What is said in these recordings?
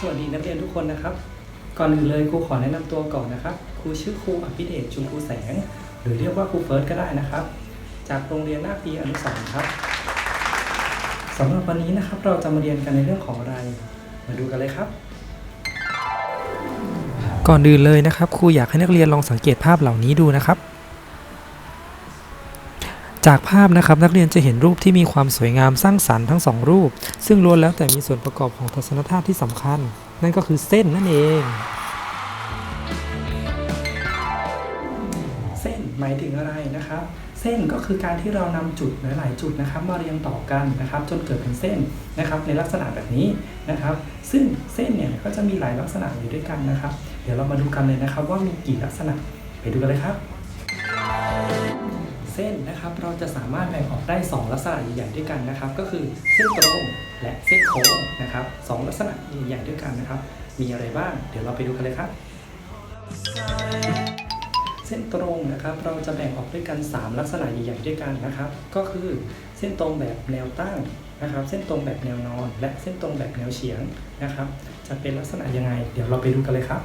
สวัสดีนักเรียนทุกคนนะครับ ก่อนอื่นเลยครูขอแนะนำตัวก่อนนะครับ ครูชื่อครูอภิเดชชุมครูแสง หรือเรียกว่าครูเฟิร์สก็ได้นะครับ จากโรงเรียนนาคปีอนุสรณ์ครับสำหรับวันนี้นะครับเราจะมาเรียนกันในเรื่องของอะไร มาดูกันเลยครับ ก่อนอื่นเลยนะครับ ครูอยากให้นักเรียนลองสังเกตภาพเหล่านี้ดูนะครับ จากภาพนะครับนักเรียนจะเห็นรูปที่มีความสวยงามสร้างสรรค์ทั้งสองรูป ซึ่งล้วนแล้วแต่มีส่วนประกอบของทัศนธาตุที่สำคัญ นั่นก็คือเส้นนั่นเอง เส้นหมายถึงอะไรนะครับ เส้นก็คือการที่เรานำจุดหลาย ๆ จุดนะครับ มาเรียงต่อกันนะครับ จนเกิดเป็นเส้นนะครับ ในลักษณะแบบนี้นะครับ ซึ่งเส้นเนี่ยก็จะมีหลายลักษณะอยู่ด้วยกันนะครับ เดี๋ยวเรามาดูกันเลยนะครับ ว่ามีกี่ลักษณะไปดูกันเลยครับ เส้นนะครับ เราจะสามารถแบ่งออกได้ 2 ลักษณะใหญ่ๆด้วยกันนะครับ ก็คือเส้นตรงและเส้นโค้งนะครับสองลักษณะใหญ่ๆด้วยกันนะครับ มีอะไรบ้าง เดี๋ยวเราไปดูกันเลยครับ เส้นตรงนะครับ เราจะแบ่งออกด้วยกัน 3 ลักษณะใหญ่ๆด้วยกันนะครับ ก็คือเส้นตรงแบบแนวตั้งนะครับ เส้นตรงแบบแนวนอน และเส้นตรงแบบแนวเฉียงนะครับ จะเป็นลักษณะยังไง เดี๋ยวเราไปดูกันเลยครับ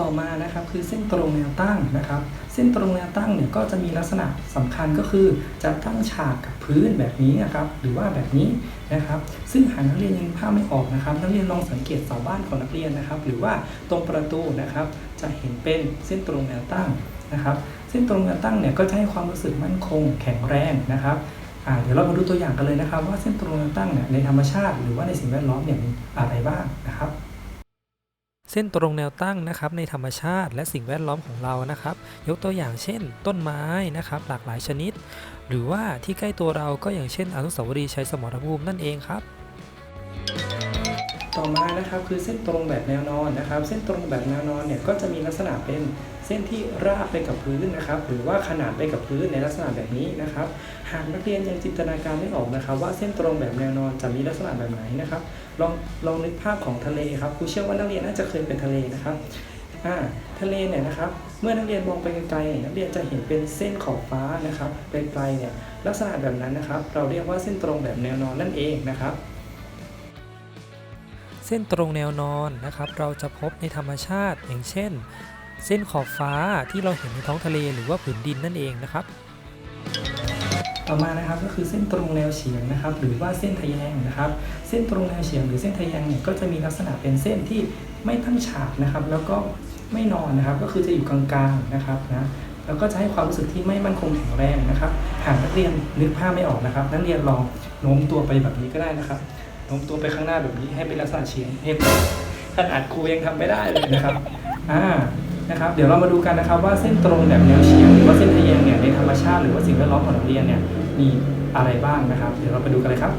ต่อมานะครับคือเส้นตรงแนวตั้งนะครับ เส้นตรงแนวตั้งเนี่ยก็จะมีลักษณะสำคัญก็คือจะตั้งฉากกับพื้นแบบนี้นะครับหรือว่าแบบนี้นะครับ ซึ่งหากนักเรียนยังภาพไม่ออกนะครับ นักเรียนลองสังเกตเสาบ้านของนักเรียนนะครับ หรือว่าตรงประตูนะครับ จะเห็นเป็นเส้นตรงแนวตั้งนะครับ เส้นตรงแนวตั้งเนี่ยก็จะให้ความรู้สึกมั่นคง แข็งแรงนะครับเดี๋ยวเรามาดูตัวอย่างกันเลยนะครับ ว่าเส้นตรงแนวตั้งเนี่ยในธรรมชาติ หรือว่าในสิ่งแวดล้อมเนี่ยมีอะไรบ้างนะครับ เส้นตรงแนวตั้งนะครับในธรรมชาติ และสิ่งแวดล้อมของเรานะครับ ยกตัวอย่างเช่น ต้นไม้นะครับ หลากหลายชนิด หรือว่าที่ใกล้ตัวเราก็อย่างเช่นอนุสาวรีย์ชัยสมรภูมินั่นเองครับ ต่อมานะครับคือเส้นตรงแบบแนวนอนนะครับ เส้นตรงแบบแนวนอนเนี่ยก็จะมีลักษณะเป็นเส้นที่ราบไปกับพื้นนะครับ หรือว่าขนานไปกับพื้นในลักษณะแบบนี้นะครับ หากนักเรียนยังจินตนาการไม่ออกนะครับ ว่าเส้นตรงแบบแนวนอนจะมีลักษณะแบบไหนนะครับ ลองลองนึกภาพของทะเลครับครูเชื่อว่านักเรียนน่าจะเคยเป็นทะเลนะครับอ่าทะเลเนี่ยนะครับ เมื่อนักเรียนมองไปไกลๆนักเรียนจะเห็นเป็นเส้นขอบฟ้านะครับไกลๆเนี่ยลักษณะแบบนั้นนะครับ เราเรียกว่าเส้นตรงแบบแนวนอนนั่นเองนะครับ เส้นตรงแนวนอนนะครับ เราจะพบในธรรมชาติ อย่างเช่น เส้นขอบฟ้าที่เราเห็นในท้องทะเลหรือว่าผืนดินนั่นเองนะครับ ต่อมานะครับก็คือเส้นตรงแนวเฉียงนะครับ หรือว่าเส้นทะแยงนะครับ เส้นตรงแนวเฉียงหรือเส้นทะแยงเนี่ยก็จะมีลักษณะเป็นเส้นที่ไม่ตั้งฉากนะครับ แล้วก็ไม่นอนนะครับ ก็คือจะอยู่กลางๆนะครับนะแล้วก็จะให้ความรู้สึกที่ไม่มั่นคงแข็งแรงนะครับ หากนักเรียนนึกภาพไม่ออกนะครับ นักเรียนลองโน้มตัวไปแบบนี้ก็ได้นะครับ โน้มตัวไปข้างหน้าแบบนี้ให้เป็นลักษณะเฉียงเห็นขนาดครูยังทำไม่ได้เลยนะครับอ่านะครับ เดี๋ยวเรามาดูกันนะครับ ว่าเส้นตรงแบบแนวเฉียงหรือว่าเส้นทะแยงเนี่ยในธรรมชาติหรือว่าสิ่งแวดล้อมของนักเรียนเนี่ยมีอะไรบ้างนะครับ เดี๋ยวเราไปดูกันเลยครับ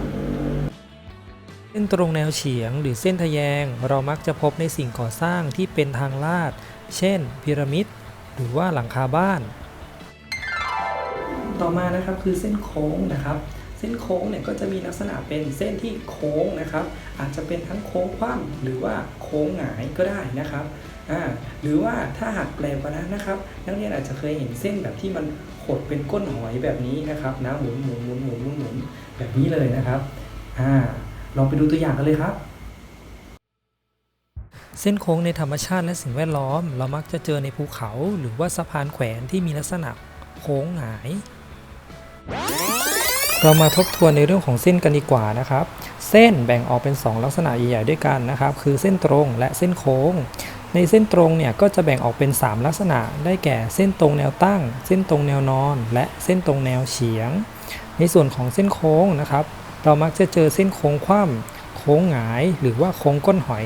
เส้นตรงแนวเฉียง หรือเส้นทะแยง เรามักจะพบในสิ่งก่อสร้างที่เป็นทางลาด เช่นพีระมิดหรือว่าหลังคาบ้าน ต่อมานะครับคือเส้นโค้งนะครับ ส้นโค้งเนี่ยก็จะมีลักษณะเป็นเส้นที่โค้งนะครับ อาจจะเป็นทั้งโค้งคว่ำหรือว่าโค้งหงายก็ได้นะครับอ่าหรือว่าถ้าหากแปลกกว่านั้นนะครับนักเรียนอาจจะเคยเห็นเส้นแบบที่มันขดเป็นก้นหอยแบบนี้นะครับนะหมุนหมุนหมุนหมุนหมุนหมุนแบบนี้เลยนะครับอ่าลองไปดูตัวอย่างกันเลยครับ เส้นโค้งในธรรมชาติและสิ่งแวดล้อม เรามักจะเจอในภูเขา หรือว่าสะพานแขวนที่มีลักษณะโค้งหงาย เรามาทบทวนในเรื่องของเส้นกันดีกว่านะครับ เส้นแบ่งออกเป็น 2 ลักษณะใหญ่ๆด้วยกันนะครับ คือเส้นตรงและเส้นโค้ง ในเส้นตรงเนี่ยก็จะแบ่งออกเป็น 3 ลักษณะ ได้แก่เส้นตรงแนวตั้ง เส้นตรงแนวนอน และเส้นตรงแนวเฉียง ในส่วนของเส้นโค้งนะครับ เรามักจะเจอเส้นโค้งคว่ำโค้งหงาย หรือว่าโค้งก้นหอย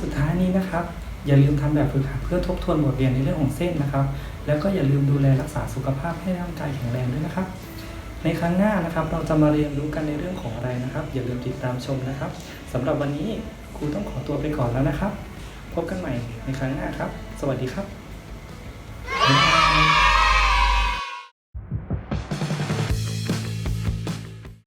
สุดท้ายนี้นะครับอย่าลืมทำแบบฝึกหัดเพื่อทบทวนบทเรียนในเรื่องของเส้นนะครับ แล้วก็อย่าลืมดูแลรักษาสุขภาพให้ร่างกายแข็งแรงด้วยนะครับ ในครั้งหน้านะครับเราจะมาเรียนรู้กันในเรื่องของอะไรนะครับ อย่าลืมติดตามชมนะครับสำหรับวันนี้ครูต้องขอตัวไปก่อนแล้วนะครับ พบกันใหม่ในครั้งหน้าครับ สวัสดีครับ